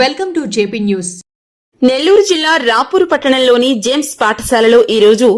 Welcome to JP news. Nellore జిల్లా రాపూర్ పట్టణంలోని James పాఠశాలలో ఈ రోజు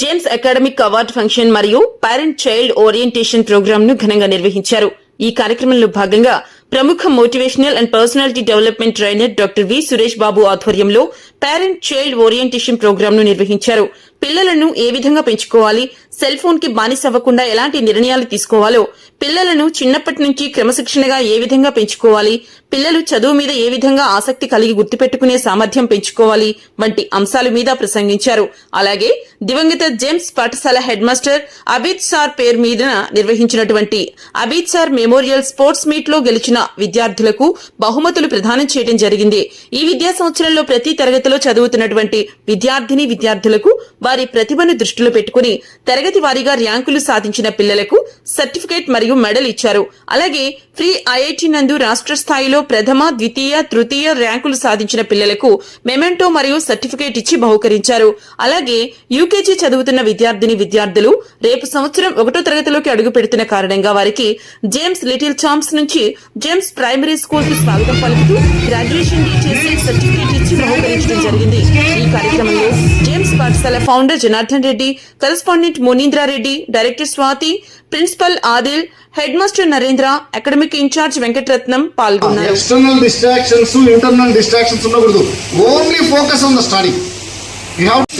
జేమ్స్ అకాడమిక్ అవార్డు ఫంక్షన్ మరియు పేరెంట్ చైల్డ్ ఓరియంటేషన్ ప్రోగ్రామ్ను ఘనంగా నిర్వహించారు. ఈ కార్యక్రమంలో భాగంగా ప్రముఖ motivational and personality development trainer doctor V Suresh Babu ఆధ్వర్యంలో పేరెంట్ చైల్డ్ ఓరియంటేషన్ ప్రోగ్రామ్ను నిర్వహించారు. పిల్లలను ఏ విధంగా పెంచుకోవాలి? సెల్ ఫోన్కి బానిస అవ్వకుండా ఎలాంటి నిర్ణయాలు తీసుకోవాలో? పిల్లలను చిన్నప్పటి నుంచి క్రమశిక్షణగా ఏ విధంగా పెంచుకోవాలి? పిల్లలు చదువు మీద ఏ విధంగా ఆసక్తి కలిగి గుర్తుపెట్టుకునే సామర్థ్యం పెంచుకోవాలి? వంటి అంశాల మీద ప్రసంగించారు. అలాగే దివంగత జేమ్స్ పాఠశాల హెడ్ మాస్టర్ అబిద్ సార్ పేరు మీద నిర్వహించినటువంటి అబిద్ సార్ మెమోరియల్ స్పోర్ట్స్ మీట్లో గెలిచిన విద్యార్థులకు బహుమతులు ప్రదానం చేయడం జరిగింది. ఈ విద్యా సంవత్సరంలో ప్రతి తరగతిలో చదువుతున్నటువంటి విద్యార్థిని విద్యార్థులకు వారి ప్రతిభను దృష్టిలో పెట్టుకుని తరగతి వారీగా ర్యాంకులు సాధించిన పిల్లలకు సర్టిఫికేట్ మరియు మెడల్ ఇచ్చారు. అలాగే ఫ్రీ ఐఐటి నందు రాష్ట్ర స్థాయిలో ప్రథమ ద్వితీయ తృతీయ ర్యాంకులు సాధించిన పిల్లలకు మెమెంటో మరియు సర్టిఫికేట్ ఇచ్చి బహుకరించారు. అలాగే యూకేజీ చదువుతున్న విద్యార్థిని విద్యార్థులు రేపు సంవత్సరం ఒకటో తరగతిలోకి అడుగు పెడుతున్న కారణంగా వారికి జేమ్స్ లిటిల్ చాంప్స్ నుంచి జేమ్స్ ప్రైమరీ స్కూల్కు స్వాగతం పలుకుతూ గ్రాడ్యుయేషన్ డే చేసి సర్టిఫికేట్ ఇచ్చి బహుకరించడం జరిగింది. ఈ కార్యక్రమంలో జేమ్స్ పాఠశాల founder Janardhan Reddy correspondent Munindra Reddy director Swathi principal Adil head master Narendra academic incharge Venkataratnam పాల్గొన్నారు. ఎక్స్టర్నల్ డిస్ట్రాక్షన్స్ ఇంటర్నల్ డిస్ట్రాక్షన్స్ ఉండకూడదు. Only focus on the study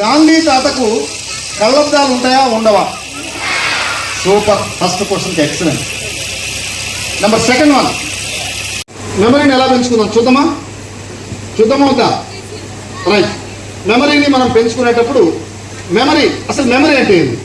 Gandhi తాతకు కళ్ళబ్దాలు ఉంటాయా ఉండవా? సూపర్ ఫస్ట్ క్వశ్చన్కి ఎక్సలెంట్ నెంబర్ సెకండ్ వన్ మెమరీని ఎలా పెంచుకుందాం? చూద్దామా? చూద్దామా రైట్ మెమరీని మనం పెంచుకునేటప్పుడు మెమరీ అసలు మెమరీ అంటే ఏంది?